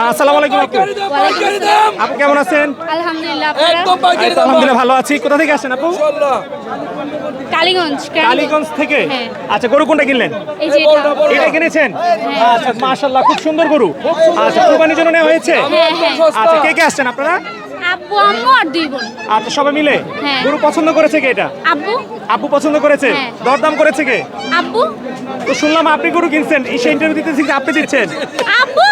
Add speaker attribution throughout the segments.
Speaker 1: আসসালামু আলাইকুম আপু। আপু কেমন আছেন?
Speaker 2: আলহামদুলিল্লাহ আপনারা?
Speaker 1: আলহামদুলিল্লাহ ভালো আছি। কোথা থেকে আসছেন আপু?
Speaker 2: কালীগঞ্জ
Speaker 1: কালীগঞ্জ। থেকে?
Speaker 2: হ্যাঁ।
Speaker 1: আচ্ছা গরু কোনটা কিনলেন?
Speaker 2: এটা।
Speaker 1: এটা কিনেছেন? আচ্ছা মাশাআল্লাহ খুব সুন্দর গরু। আচ্ছা কুরবানির জন্য নেওয়া হয়েছে?
Speaker 2: হ্যাঁ হ্যাঁ।
Speaker 1: আচ্ছা কে কে আসছেন আপনারা?
Speaker 2: আব্বু আম্মু আর দুই বোন।
Speaker 1: আচ্ছা সবাই মিলে?
Speaker 2: হ্যাঁ।
Speaker 1: গরু পছন্দ করেছে কে এটা?
Speaker 2: আব্বু।
Speaker 1: আপু পছন্দ করেছে?
Speaker 2: হ্যাঁ।
Speaker 1: দরদাম করেছে কে?
Speaker 2: আব্বু।
Speaker 1: তো শুনলাম আপনি গরু কিনছেন। এই সেই ইন্টারভিউ দিতেছি আপনি দিচ্ছেন।
Speaker 2: আব্বু?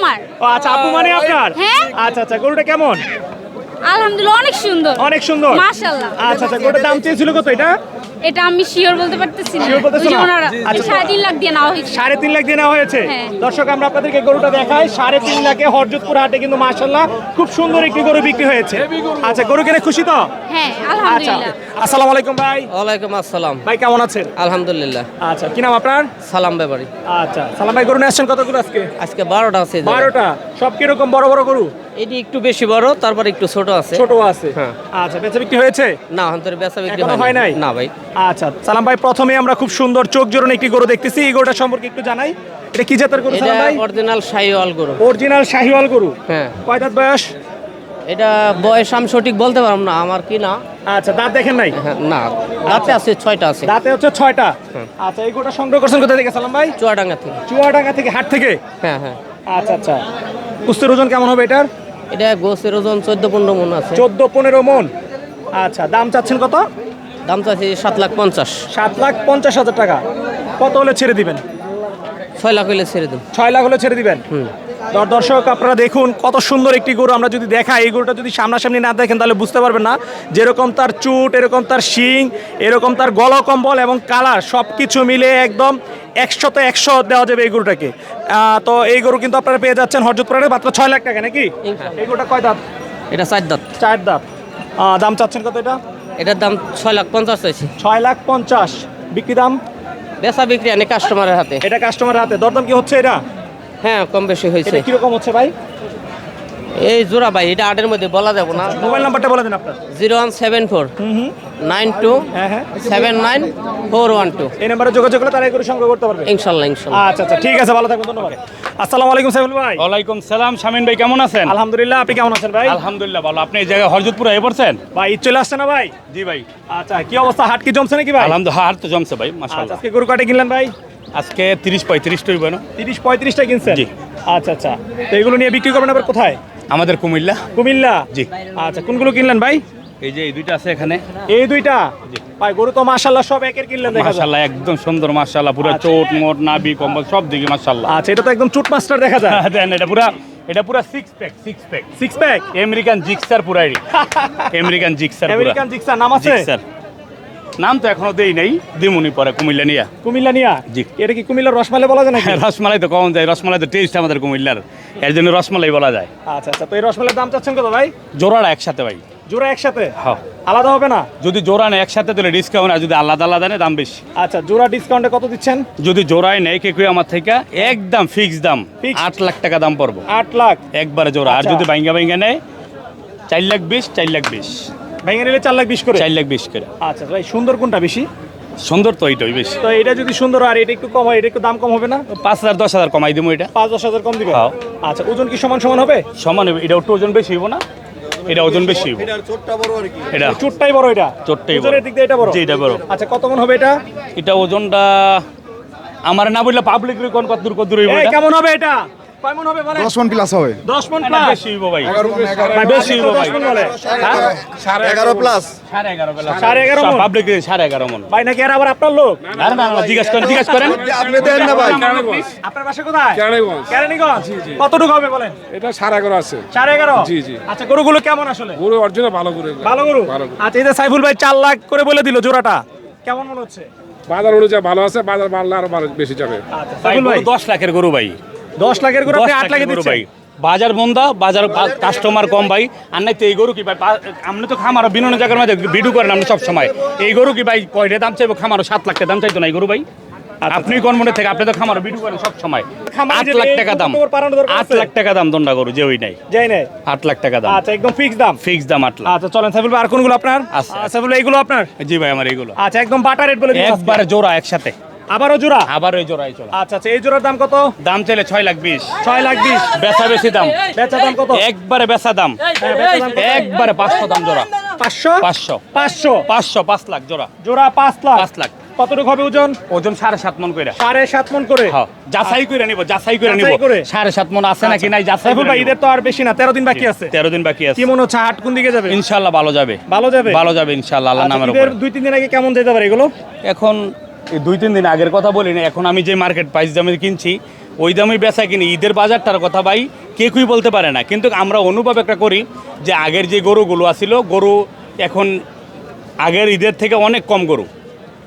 Speaker 2: আমার।
Speaker 1: ও আচ্ছা আপু মানে আপনার?
Speaker 2: হ্যাঁ।
Speaker 1: আচ্ছা আচ্ছা গরুটা কেমন?
Speaker 2: আলহামদুলিল্লাহ অনেক সুন্দর।
Speaker 1: অনেক সুন্দর?
Speaker 2: মাশাআল্লাহ।
Speaker 1: আচ্ছা আচ্ছা গরুটার দাম চেয়েছিল কত এটা?
Speaker 2: এটা আমি শিওর বলতে পারতেছি না।
Speaker 1: Sure বলতেছো না? আচ্ছা।
Speaker 2: সাড়ে তিন লাখ দিয়ে নেওয়া হয়েছে।
Speaker 1: সাড়ে তিন লাখ দিয়ে নেওয়া হয়েছে?
Speaker 2: হ্যাঁ।
Speaker 1: দর্শক আমরা আপনাদেরকে গরুটা দেখাই। সাড়ে তিন লাখে হরজতপুর হাটে কিন্তু খুব সুন্দর একটি গরু বিক্রি হয়েছে। আচ্ছা গরু কিনে খুশি তো?
Speaker 2: হ্যাঁ
Speaker 1: আচ্ছা।
Speaker 2: আলহামদুলিল্লাহ।
Speaker 1: আসসালামু আলাইকুম ভাই।
Speaker 3: ওয়ালাইকুম আসসালাম।
Speaker 1: ভাই কেমন আছেন?
Speaker 3: আলহামদুলিল্লাহ।
Speaker 1: আচ্ছা কি নাম আপনার?
Speaker 3: সালাম ব্যাপারী
Speaker 1: আচ্ছা সালাম ভাই গরু নিয়ে আসছেন কতগুলো আজকে?
Speaker 3: আজকে বারোটা আছে। এই জায়গায়।
Speaker 1: বারোটা। সব কীরকম বড় বড় গরু?
Speaker 3: এটি একটু বেশি বড় তারপর একটু ছোট আছে।
Speaker 1: ছোট আছে।
Speaker 3: হ্যাঁ।
Speaker 1: আচ্ছা বেচা বিক্রি হয়েছে?
Speaker 3: না অন্তরে বেচা বিক্রি
Speaker 1: হয়
Speaker 3: হয়
Speaker 1: নাই?
Speaker 3: না ভাই।
Speaker 1: আচ্ছা সালাম ভাই প্রথমে আমরা খুব সুন্দর চোখ জোরণ একটি গরু দেখতেছি। এই গরুটা সম্পর্কে একটু জানাই। এটা কি জাতের গরু সালাম ভাই?
Speaker 3: অরিজিনাল শাহিওয়াল গরু।
Speaker 1: অরিজিনাল শাহিওয়াল গরু?
Speaker 3: হ্যাঁ।
Speaker 1: কয় দাঁত বয়স?
Speaker 3: এটা বয়স আমি সঠিক বলতে পারলাম না আমার কি না?
Speaker 1: আচ্ছা দাঁত দেখেন নাই?
Speaker 3: হ্যাঁ, না দাঁতে আছে ছয়টা আছে।
Speaker 1: দাঁতে হচ্ছে ছয়টা? আচ্ছা এই গোটা সংগ্রহ করছেন কোথা থেকে সালাম ভাই?
Speaker 3: চুয়াডাঙ্গা থেকে।
Speaker 1: চুয়াডাঙ্গা থেকে হাট থেকে?
Speaker 3: হ্যাঁ হ্যাঁ।
Speaker 1: আচ্ছা আচ্ছা। কুস্তির ওজন কেমন হবে এটার?
Speaker 3: এটা গোসের ওজন চোদ্দ পনেরো মন আছে।
Speaker 1: চোদ্দ পনেরো মন। আচ্ছা দাম চাচ্ছেন কত?
Speaker 3: দাম চাচ্ছি সাত লাখ পঞ্চাশ।
Speaker 1: সাত লাখ পঞ্চাশ হাজার টাকা। কত হলে ছেড়ে দিবেন?
Speaker 3: ছয় লাখ হলে ছেড়ে দিন।
Speaker 1: ছয় লাখ হলে ছেড়ে দিবেন?
Speaker 3: হুম।
Speaker 1: দর- দর্শক আপনারা দেখুন কত সুন্দর একটি গরু আমরা যদি দেখাই এই গরুটা যদি সামনাসামনি না দেখেন তাহলে বুঝতে পারবেন না যেরকম তার চুট এরকম তার শিং এরকম তার গল কম্বল এবং কালার সব কিছু মিলে একদম একশোতে একশো দেওয়া যাবে এই গরুটাকে। তো এই গরু কিন্তু আপনারা পেয়ে যাচ্ছেন হরজতপুরের মাত্র ছয় লাখ টাকা নাকি? এই গরুটা কয় দাঁত?
Speaker 3: এটা চার দাঁত।
Speaker 1: চার দাঁত। দাম চাচ্ছেন কত এটা?
Speaker 3: এটার দাম ছয় লাখ পঞ্চাশ চাইছি
Speaker 1: ছয় লাখ পঞ্চাশ। বিক্রি দাম?
Speaker 3: বেচা বিক্রি আনে কাস্টমারের হাতে।
Speaker 1: এটা কাস্টমারের হাতে। দরদাম কি হচ্ছে এটা?
Speaker 3: হ্যাঁ কম বেশি হয়েছে।
Speaker 1: কীরকম হচ্ছে ভাই?
Speaker 3: এই জোড়া ভাই এটা আটের মধ্যে বলা যাব না।
Speaker 1: মোবাইল নাম্বারটা বলে দিন আপনার।
Speaker 3: Zero one seven four nine two
Speaker 1: হ্যাঁ হ্যাঁ।
Speaker 3: Seven nine four one two.
Speaker 1: এই নাম্বারে যোগাযোগ করলে তারাই করে সংগ্রহ করতে পারবে।
Speaker 3: ইনশাল্লাহ ইনশাল্লাহ।
Speaker 1: আচ্ছা আচ্ছা ঠিক আছে ভালো থাকবেন ধন্যবাদ। আসসালামু আলাইকুম সাইফুল ভাই।
Speaker 4: ওয়ালাইকুম সালাম শামিন ভাই কেমন আছেন?
Speaker 1: আলহামদুলিল্লাহ আপনি কেমন আছেন ভাই?
Speaker 4: আলহামদুলিল্লাহ ভালো। আপনি এই জায়গায় হরজতপুর হয়ে পড়ছেন?
Speaker 1: ভাই ঈদ চলে আসছে না ভাই?
Speaker 4: জি ভাই।
Speaker 1: আচ্ছা কি অবস্থা? হাট কি জমছে নাকি ভাই?
Speaker 4: আলহামদুলিল্লাহ হার তো জমছে ভাই
Speaker 1: আচ্ছা
Speaker 4: মাশাআল্লাহ।
Speaker 1: আজকে গরু কাটে কিনলেন ভাই?
Speaker 4: আজকে তিরিশ পঁয়ত্রিশ টই না।
Speaker 1: তিরিশ পঁয়ত্রিশটা কিনছেন?
Speaker 4: জি।
Speaker 1: আচ্ছা আচ্ছা। তো এগুলো নিয়ে বিক্রি করবেন আবার কোথায়?
Speaker 4: আমাদের কুমিল্লা।
Speaker 1: কুমিল্লা?
Speaker 4: জি।
Speaker 1: আচ্ছা কোনগুলো কিনলেন ভাই?
Speaker 4: এই যে এই দুইটা আছে এখানে।
Speaker 1: এই দুইটা? ভাই গরু তো মাশাল্লাহ সব একের কিনলেন দেখা
Speaker 4: মাশাআল্লাহ একদম সুন্দর মাশাআল্লাহ পুরো
Speaker 1: আচ্ছা।
Speaker 4: চোট মোট নাবি কম্বল সব দিকে মাশাআল্লাহ।
Speaker 1: আচ্ছা এটা তো একদম চুট মাস্টার দেখা যায়।
Speaker 4: দেন এটা পুরা এটা পুরা six pack six pack
Speaker 1: six pack
Speaker 4: American Gixxer পুরা আমেরিকান জিক্সার
Speaker 1: আমেরিকান জিক্সার নাম আছে?
Speaker 4: জিক্সার নাম তো এখনও দেই নাই দিমুনি পরে কুমিল্লা নিয়া।
Speaker 1: কুমিল্লা নিয়া?
Speaker 4: জি।
Speaker 1: এটা কি কুমিল্লার রসমালাই বলা যায় নাকি?
Speaker 4: রসমালাই তো কম যায় রসমালাই তো টেস্ট আমাদের কুমিল্লার। এর জন্য রসমালাই বলা যায়।
Speaker 1: আচ্ছা আচ্ছা তো এই রসমালাইয়ের দাম চাচ্ছেন কত ভাই?
Speaker 4: জোড়াটা একসাথে ভাই।
Speaker 1: জোড়া একসাথে?
Speaker 4: হ্যাঁ।
Speaker 1: আলাদা হবে না?
Speaker 4: যদি জোড়া নেয় একসাথে তাহলে ডিসকাউন্ট আর যদি আলাদা আলাদা নেয় দাম বেশি।
Speaker 1: আচ্ছা জোড়া ডিসকাউন্টে কত দিচ্ছেন?
Speaker 4: যদি জোড়ায় নেয় কে আমার থেকে একদম ফিক্স দাম? আট লাখ টাকা দাম পড়ব।
Speaker 1: আট লাখ?
Speaker 4: একবারে জোড়া। আর
Speaker 1: আচ্ছা।
Speaker 4: যদি বাইঙ্গা বাইঙ্গা নেয় চার লাখ বিশ চার লাখ বিশ।
Speaker 1: ভেঙে নিলে চার লাখ বিশ করে?
Speaker 4: চার লাখ বিশ করে।
Speaker 1: আচ্ছা ভাই সুন্দর কোনটা বেশি?
Speaker 4: সুন্দর তো এইটাই বেশি।
Speaker 1: তো এটা যদি সুন্দর আর এটা একটু কম হয় এটা একটু দাম কম হবে না?
Speaker 4: পাঁচ হাজার দশ হাজার কমাই দিব এটা।
Speaker 1: পাঁচ দশ হাজার কম দিবে?
Speaker 4: হ্যাঁ।
Speaker 1: আচ্ছা ওজন কি সমান সমান হবে?
Speaker 4: সমান হবে এটা একটু ওজন বেশি হইব না? এটা ওজন বেশি এটা
Speaker 1: চুটটাই বড় এটা?
Speaker 4: চোটটাই বড়।
Speaker 1: দিক দিয়ে এটা বড়?
Speaker 4: জি, এটা বড়।
Speaker 1: আচ্ছা কত মন হবে এটা?
Speaker 4: এটা ওজনটা আমার না বললে পাবলিক কোন কত দূর কত দূর হইব
Speaker 1: এই,
Speaker 4: এটা?
Speaker 1: কেমন হবে এটা? কয় হবে বলেন?
Speaker 5: দশ মন প্লাস হবে।
Speaker 1: দশ মন প্লাস
Speaker 4: বেশি হইব ভাই।
Speaker 1: ভাই, বেশি
Speaker 4: হইব
Speaker 1: দশ
Speaker 4: ভাই।
Speaker 1: মন বলে।
Speaker 5: এগারো প্লাস
Speaker 4: সাড়ে এগারো বেলা।
Speaker 1: সাড়ে
Speaker 4: পাবলিক সাড়ে এগারো মন।
Speaker 1: ভাই নাকি আর আবার আপনার লোক?
Speaker 4: না না না, জিজ্ঞেস করেন জিজ্ঞেস করেন।
Speaker 5: আপনি দেন না ভাই।
Speaker 1: আপনার বাসা কোথায়?
Speaker 6: কেরানীগঞ্জ।
Speaker 1: কেরানীগঞ্জ? কতটুকু হবে বলেন?
Speaker 6: এটা সাড়ে এগারো আছে।
Speaker 1: সাড়ে এগারো?
Speaker 6: জি, জি।
Speaker 1: আচ্ছা গরুগুলো কেমন আসলে?
Speaker 6: গরু অরিজিনাল ভালো গরু
Speaker 1: ভালো গরু? আচ্ছা এই যে সাইফুল ভাই চার লাখ করে বলে দিল জোড়াটা। কেমন মনে হচ্ছে?
Speaker 6: বাজার অনুযায়ী ভালো আছে বাজার বাড়লে আরও ভালো বেশি যাবে।
Speaker 1: আচ্ছা সাইফুল ভাই
Speaker 4: গরু দশ লাখের গরু ভাই।
Speaker 1: দশ লাখের গরু আপনি আট লাখে
Speaker 4: গরু
Speaker 1: দিচ্ছেন।
Speaker 4: ভাই। বাজার বন্ধা বাজার কাস্টমার কম ভাই। আর নাই তো এই গরু কি ভাই আপনি তো খামারও বিভিন্ন জায়গার মধ্যে ভিডিও করেন আপনি সব সময় এই গরু কি ভাই কয়টা দাম চাইব? খামারও সাত লাখ দাম চাইতো না এই গরু ভাই? আপনি কোন মনে থেকে আপনি তো খামারও ভিডিও করেন সব সময়
Speaker 1: খামারে
Speaker 4: আট লাখ টাকা দাম। আট লাখ টাকা দাম দন্ডা গরু যে ওই নাই।
Speaker 1: যাই নাই?
Speaker 4: আট লাখ টাকা দাম।
Speaker 1: আচ্ছা একদম ফিক্স দাম।
Speaker 4: ফিক্স দাম আট লাখ।
Speaker 1: আচ্ছা চলেন সাইফুল ভাই আর কোনগুলো আপনার? আচ্ছা সাইফুল ভাই, এগুলো আপনার?
Speaker 4: জি ভাই আমার এইগুলো।
Speaker 1: আচ্ছা একদম বাটার রেট বলে
Speaker 4: একবারে জোড়া একসাথে।
Speaker 1: আবারও জোড়া?
Speaker 4: আবার ওই জোড়াই চলো।
Speaker 1: আচ্ছা আচ্ছা এই জোড়ার দাম কত?
Speaker 4: দাম চাইলে ছয় লাখ বিশ।
Speaker 1: ছয় লাখ বিশ।
Speaker 4: বেচা বেশি দাম।
Speaker 1: বেচা দাম কত?
Speaker 4: একবারে বেচা দাম।
Speaker 1: হ্যাঁ?
Speaker 4: একবারে পাঁচশো দাম জোড়া।
Speaker 1: পাঁচশো?
Speaker 4: পাঁচশো।
Speaker 1: পাঁচশো?
Speaker 4: পাঁচশো পাঁচ লাখ জোড়া।
Speaker 1: জোড়া পাঁচ লাখ।
Speaker 4: পাঁচ লাখ।
Speaker 1: কতটুকু হবে ওজন?
Speaker 4: ওজন সাড়ে সাত মন কইরা।
Speaker 1: সাড়ে সাত মন করে।
Speaker 4: হ্যাঁ যাচাই করে নিব যাচাই করে নিব।
Speaker 1: করে?
Speaker 4: সাড়ে সাত মন আছে নাকি নাই যাচাই
Speaker 1: সাইফুল
Speaker 4: করে
Speaker 1: ঈদের তো আর বেশি না তেরো দিন বাকি আছে।
Speaker 4: তেরো দিন বাকি আছে।
Speaker 1: কি মনে হচ্ছে হাট কোন দিকে যাবে?
Speaker 4: ইনশাল্লাহ ভালো যাবে।
Speaker 1: ভালো যাবে?
Speaker 4: ভালো যাবে ইনশাল্লাহ আল্লাহ
Speaker 1: আচ্ছা,
Speaker 4: নামের
Speaker 1: দুই তিন দিন আগে কেমন যেতে পারে এগুলো?
Speaker 4: এখন দুই তিন দিন আগের কথা বলি না এখন আমি যে মার্কেট প্রাইস দামে কিনছি ওই দামে বেচা কিনি ঈদের বাজারটার কথা ভাই কে কুই বলতে পারে না। কিন্তু আমরা অনুভব একটা করি যে আগের যে গরুগুলো আছিল গরু এখন আগের ঈদের থেকে অনেক কম গরু।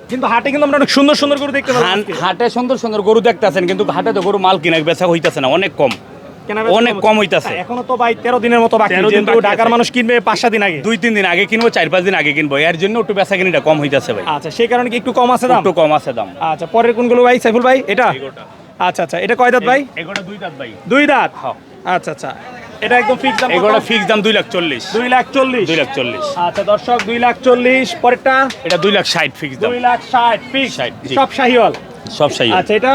Speaker 1: কিন্তু হাটে কিন্তু আমরা অনেক সুন্দর সুন্দর গরু দেখতে
Speaker 4: হাটে সুন্দর সুন্দর গরু দেখতেছেন কিন্তু হাটে তো গরু মাল কিনা বেচা হইতেছে না অনেক কম। অনেক কম হইতাছে।
Speaker 1: হ্যাঁ, এখনও তো ভাই তেরো দিনের মতো বাকি
Speaker 4: 13 দিন
Speaker 1: যেহেতু
Speaker 4: বাকি
Speaker 1: ঢাকার। মানুষ কিনবে পাঁচ সাত দিন আগে।
Speaker 4: দুই তিন দিন আগে কিনবো চার পাঁচ দিন আগে কিনবো। এর জন্য একটু বেচা কিনিটা কম হইতাছে ভাই।
Speaker 1: আচ্ছা সেই কারণে কি একটু কম আছে দাম?
Speaker 4: একটু কম আছে দাম।
Speaker 1: আচ্ছা পরের কোনগুলো ভাই? সাইফুল ভাই এটা? আচ্ছা আচ্ছা এটা কয় দাঁত ভাই?
Speaker 4: এগোটা দুই দাঁত ভাই।
Speaker 1: দুই দাঁত?
Speaker 4: হ্যাঁ।
Speaker 1: আচ্ছা আচ্ছা এটা একদম ফিক্স দাম
Speaker 4: এগোটা ফিক্স দাম দুই লাখ চল্লিশ।
Speaker 1: দুই লাখ চল্লিশ।
Speaker 4: দুই লাখ চল্লিশ।
Speaker 1: আচ্ছা দর্শক দুই লাখ চল্লিশ পরেরটা?
Speaker 4: এটা দুই লাখ ষাট ফিক্স দাম।
Speaker 1: দুই লাখ ষাট ফিক্স
Speaker 4: 60, জি।
Speaker 1: সব শাহিওয়াল।
Speaker 4: সব সাই
Speaker 1: আচ্ছা এটা?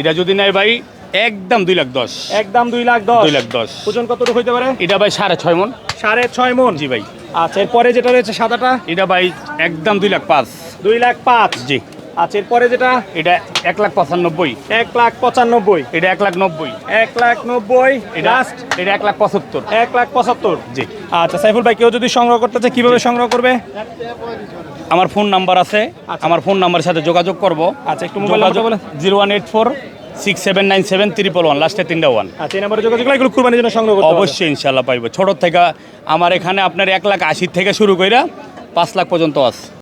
Speaker 4: এটা যদি নেয় ভাই একদম দুই লাখ দশ।
Speaker 1: একদম দুই লাখ দশ।
Speaker 4: দুই লাখ দশ।
Speaker 1: ওজন কতটুকু হইতে পারে?
Speaker 4: এটা ভাই সাড়ে ছয় মন।
Speaker 1: সাড়ে ছয় মন।
Speaker 4: জি ভাই।
Speaker 1: আচ্ছা এরপরে যেটা রয়েছে সাদাটা?
Speaker 4: এটা ভাই একদম দুই লাখ পাঁচ।
Speaker 1: দুই লাখ পাঁচ।
Speaker 4: জি।
Speaker 1: আচ্ছা এরপরে যেটা?
Speaker 4: এটা এক লাখ পঁচানব্বই।
Speaker 1: এক লাখ পঁচানব্বই।
Speaker 4: এটা এক লাখ নব্বই।
Speaker 1: এক লাখ নব্বই।
Speaker 4: এটা
Speaker 1: লাস্ট
Speaker 4: এটা এক লাখ পঁচাত্তর।
Speaker 1: এক লাখ পঁচাত্তর।
Speaker 4: জি।
Speaker 1: আচ্ছা সাইফুল ভাই কেউ যদি সংগ্রহ করতে চায় কীভাবে সংগ্রহ করবে?
Speaker 4: আমার ফোন নাম্বার আছে। আমার ফোন নাম্বারের সাথে যোগাযোগ করব।
Speaker 1: আচ্ছা, একটু mobile
Speaker 4: zero one eight four six seven nine seven triple one লাস্টে তিনটা ওয়ান
Speaker 1: আচ্ছা এই নাম্বারে যোগাযোগ করলে এগুলো কুরবানির জন্য সংগ্রহ করতে।
Speaker 4: অবশ্যই ইনশাল্লাহ পাইব। ছোট থেকে আমার এখানে আপনার এক লাখ আশি থেকে শুরু কইরা পাঁচ লাখ পর্যন্ত আছে।